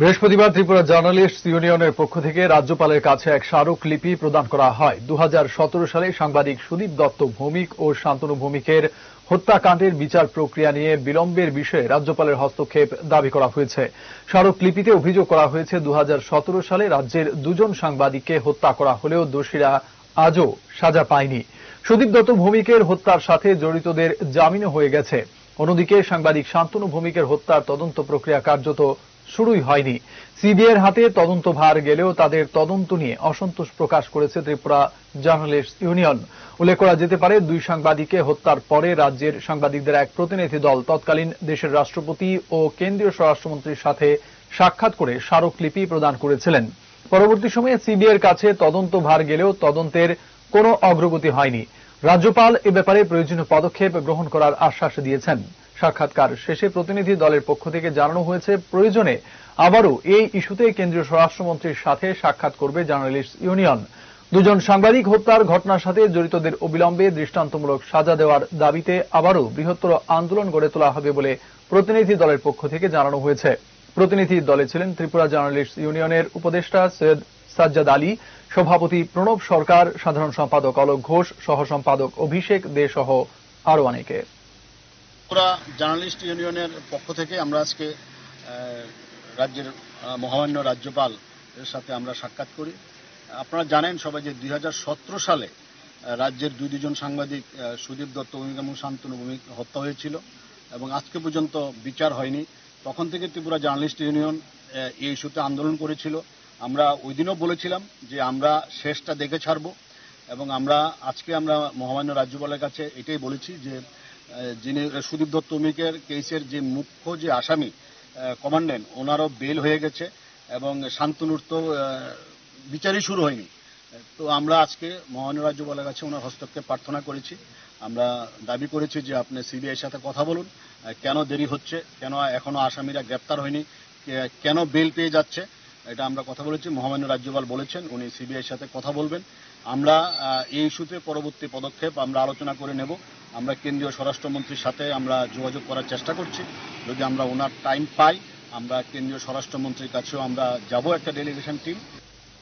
বৃহস্পতিবার ত্রিপুরা জার্নালিস্ট ইউনিয়নের পক্ষ থেকে রাজ্যপালের কাছে এক স্মারকলিপি প্রদান করা হয়। দু হাজার সতেরো সালে সাংবাদিক সুদীপ দত্ত ভৌমিক ও শান্তনু ভৌমিকের হত্যাকাণ্ডের বিচার প্রক্রিয়া নিয়ে বিলম্বের বিষয়ে রাজ্যপালের হস্তক্ষেপ দাবি করা হয়েছে। স্মারকলিপিতে অভিযোগ করা হয়েছে দু হাজার সতেরো সালে রাজ্যের দুজন সাংবাদিককে হত্যা করা হলেও দোষীরা আজও সাজা পায়নি। সুদীপ দত্ত ভৌমিকের হত্যার সাথে জড়িতদের জামিনও হয়ে গেছে। অন্যদিকে সাংবাদিক শান্তনু ভৌমিকের হত্যার তদন্ত প্রক্রিয়া কার্যত শুরুই হয়নি। সিবিআইয়ের হাতে তদন্ত ভার গেলেও তাদের তদন্ত নিয়ে অসন্তোষ প্রকাশ করেছে ত্রিপুরা জার্নালিস্ট ইউনিয়ন। উল্লেখ করা যেতে পারে, দুই সাংবাদিককে হত্যার পরে রাজ্যের সাংবাদিকদের এক প্রতিনিধি দল তৎকালীন দেশের রাষ্ট্রপতি ও কেন্দ্রীয় স্বরাষ্ট্রমন্ত্রীর সাথে সাক্ষাৎ করে স্মারকলিপি প্রদান করেছিলেন। পরবর্তী সময়ে সিবিআইয়ের কাছে তদন্ত ভার গেলেও তদন্তের কোনো অগ্রগতি হয়নি। রাজ্যপাল এ ব্যাপারে প্রয়োজনীয় পদক্ষেপ গ্রহণ করার আশ্বাস দিয়েছেন। সাক্ষাৎকার শেষে প্রতিনিধি দলের পক্ষ থেকে জানানো হয়েছে, প্রয়োজনে আবারও এই ইস্যুতে কেন্দ্রীয় স্বরাষ্ট্রমন্ত্রীর সাথে সাক্ষাৎ করবে জার্নালিস্ট ইউনিয়ন। দুজন সাংবাদিক হত্যার ঘটনার সাথে জড়িতদের অবিলম্বে দৃষ্টান্তমূলক সাজা দেওয়ার দাবিতে আবারও বৃহত্তর আন্দোলন গড়ে তোলা হবে বলে প্রতিনিধি দলের পক্ষ থেকে জানানো হয়েছে। প্রতিনিধি দলে ছিলেন ত্রিপুরা জার্নালিস্ট ইউনিয়নের উপদেষ্টা সৈয়দ সাজ্জাদ আলী, সভাপতি প্রণব সরকার, সাধারণ সম্পাদক অলোক ঘোষ সহ সম্পাদক অভিষেক দে সহ আরও অনেকে। ত্রিপুরা জার্নালিস্ট ইউনিয়নের পক্ষ থেকে আমরা আজকে রাজ্যের মহামান্য রাজ্যপাল এর সাথে আমরা সাক্ষাৎ করি। আপনারা জানেন সবাই যে দুই হাজার সতেরো সালে রাজ্যের দুই দুজন সাংবাদিক সুদীপ দত্ত ভৌমিক এবং শান্তনু ভৌমিক হত্যা হয়েছিল এবং আজকে পর্যন্ত বিচার হয়নি। তখন থেকে ত্রিপুরা জার্নালিস্ট ইউনিয়ন এই ইস্যুতে আন্দোলন করেছিল। আমরা ওই দিনও বলেছিলাম যে আমরা শেষটা দেখে ছাড়বো এবং আমরা, আজকে আমরা মহামান্য রাজ্যপালের কাছে এটাই বলেছি যে যিনি সুদীপ দত্ত ভৌমিকের কেসের যে মুখ্য যে আসামি কমান্ডেন্ট, ওনারও বেল হয়ে গেছে এবং শান্তনুর তো বিচারই শুরু হয়নি। তো আমরা আজকে মহামান্য রাজ্যপালের কাছে ওনার হস্তক্ষেপ প্রার্থনা করেছি। আমরা দাবি করেছি যে আপনি সিবিআইয়ের সাথে কথা বলুন কেন দেরি হচ্ছে, কেন এখনও আসামিরা গ্রেপ্তার হয়নি কেন বেল পেয়ে যাচ্ছে এটা আমরা কথা বলেছি, মহামান্য রাজ্যপাল বলেছেন, উনি সিবিআইয়ের সাথে কথা বলবেন। আমরা এই ইস্যুতে পরবর্তী পদক্ষেপ আমরা আলোচনা করে নেব। আমরা কেন্দ্রীয় স্বরাষ্ট্রমন্ত্রীর সাথে আমরা যোগাযোগ করার চেষ্টা করছি। যদি আমরা ওনার টাইম পাই, আমরা কেন্দ্রীয় স্বরাষ্ট্রমন্ত্রীর কাছেও আমরা যাব একটা ডেলিগেশন টিম